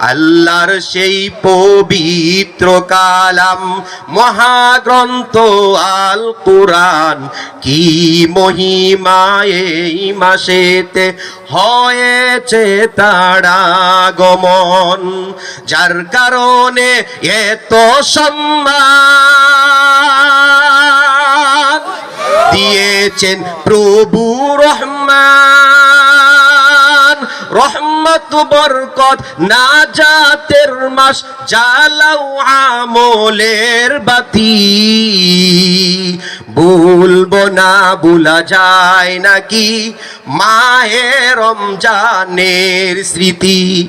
আল্লাহর সেই পবিত্র কালাম, মহাগ্রন্থ আল কুরআন কি মহিমায় এই মাসেতে হয়েছে তারা গমন যার কারণে এত সম্মান দিয়েছেন প্রভু রহমান। রহমত, বরকত না জাতের মাস জালাও আমলের বাতি। ভুলবো না, ভুলা যায় নাকি? মায়ের রমজানের স্মৃতি।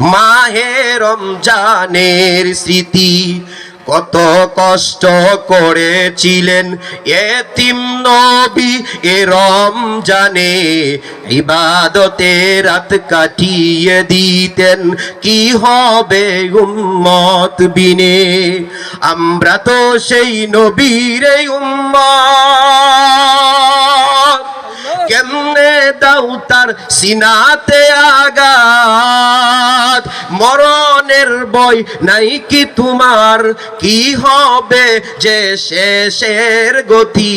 মাহে রমজানের স্মৃতি, কত কষ্ট করেছিলেন এতিম নবী এ রমজানে। ইবাদতে রাত কাটিয়ে দিতেন, কি হবে উম্মত বিনে? আমরা তো সেই নবীর উম্মত। কেমনে দাও তার সিনাতে আঘাত? মরণের বই নাই কি তোমার? কি হবে যে শেষের গতি?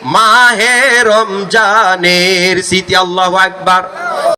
মাহে রমজানের স্মৃতি আল্লাহ আকবার।